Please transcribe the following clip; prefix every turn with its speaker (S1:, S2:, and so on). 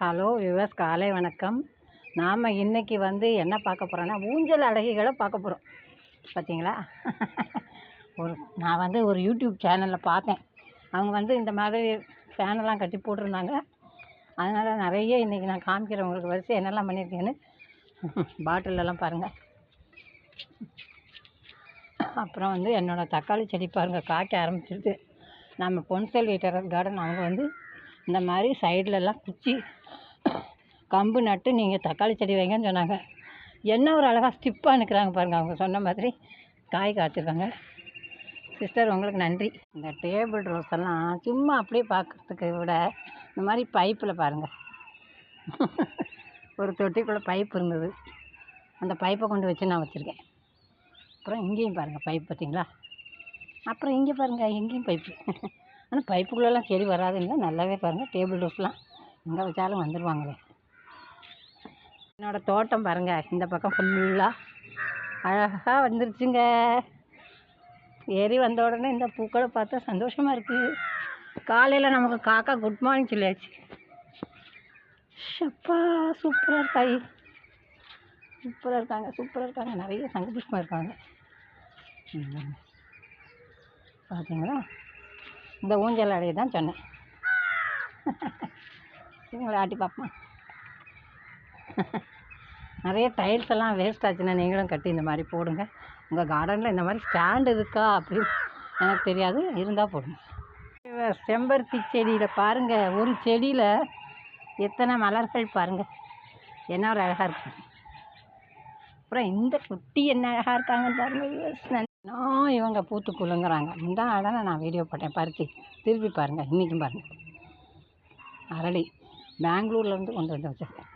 S1: Hello விவஸ் காலை வணக்கம். நாம் இன்னைக்கு வந்து என்ன பார்க்க போகிறோன்னா ஊஞ்சல் அழகிகளை பார்க்க போகிறோம் பார்த்தீங்களா ஒரு நான் வந்து ஒரு யூடியூப் சேனலில் பார்த்தேன். அவங்க வந்து இந்த மாதிரி ஃபேனெல்லாம் கட்டி போட்டிருந்தாங்க. அதனால் நிறைய இன்றைக்கி நான் காமிக்கிறேன் உங்களுக்கு. வரிசை என்னெல்லாம் பண்ணியிருக்கேன்னு. பாட்டிலெல்லாம் பாருங்கள் அப்புறம் வந்து என்னோடய தக்காளி செடி பாருங்கள் காய்க்க ஆரம்பிச்சிருக்கு நம்ம பொன்செல்வி டெரஸ் கார்டன் அவங்க வந்து இந்த மாதிரி சைட்லலாம் குச்சி கம்பு நட்டு நீங்கள் தக்காளி செடி வைங்கன்னு சொன்னாங்க. என்ன ஒரு அழகாக ஸ்டிப்பாக நிற்கிறாங்க பாருங்கள் அவங்க சொன்ன மாதிரி காய் காய்ச்சிருக்காங்க. சிஸ்டர் உங்களுக்கு நன்றி. இந்த டேபிள் ரோஸ் எல்லாம் சும்மா அப்படியே பார்க்குறதுக்கு விட இந்த மாதிரி பைப்பில் பாருங்கள் ஒரு தொட்டிக்குள்ளே பைப் இருந்தது. அந்த பைப்பை கொண்டு வச்சு நான் வச்சுருக்கேன். அப்புறம் இங்கேயும் பாருங்கள் பைப் பார்த்தீங்களா? அப்புறம் இங்கே பாருங்கள் இங்கேயும் பைப்பு ஆனால் பைப்புக்குள்ளெல்லாம் செடி வராதுங்க. நல்லாவே பாருங்கள் டேபிள் ரோஸ்லாம் எங்கே வச்சாலும் வந்துடுவாங்களே என்னோடய தோட்டம் பாருங்கள் இந்த பக்கம் ஃபுல்லாக அழகாக வந்துருச்சுங்க. ஏறி வந்த உடனே இந்த பூக்களை பார்த்தா சந்தோஷமாக இருக்குது காலையில் நமக்கு காக்கா குட் மார்னிங் சொல்லியாச்சு. ஷப்பா சூப்பராக இருக்காய். சூப்பராக இருக்காங்க. சூப்பராக இருக்காங்க. நிறைய சங்கபுஷ்பம் இருக்காங்க. பார்த்தீங்களா இந்த ஊஞ்சல் அடைய தான் சொன்னேன். இவங்களை ஆட்டி பார்ப்போம். நிறைய டைல்ஸ் எல்லாம் வேஸ்ட் ஆச்சுன்னா நீங்களும் கட்டி இந்த மாதிரி போடுங்க. உங்கள் கார்டனில் இந்த மாதிரி ஸ்டாண்ட் இருக்கா அப்படின்னு எனக்கு தெரியாது. இருந்தால் போடுங்க. செம்பருத்தி செடியில் பாருங்கள் ஒரு செடியில் எத்தனை மலர்கள் பாருங்கள் என்ன ஒரு அழகாக இருக்கும் அப்புறம் இந்த குட்டி என்ன அழகாக இருக்காங்கன்னு பாருங்கள் நான் இவங்க பூத்து குலுங்குறாங்க. முந்தா ஆடனை நான் வீடியோ போட்டேன். பருத்தி. திருப்பி பாருங்கள் இன்றைக்கும் பாருங்கள் அரளி. பெங்களூர்லேருந்து கொண்டு வந்து வச்சிருக்கேன்.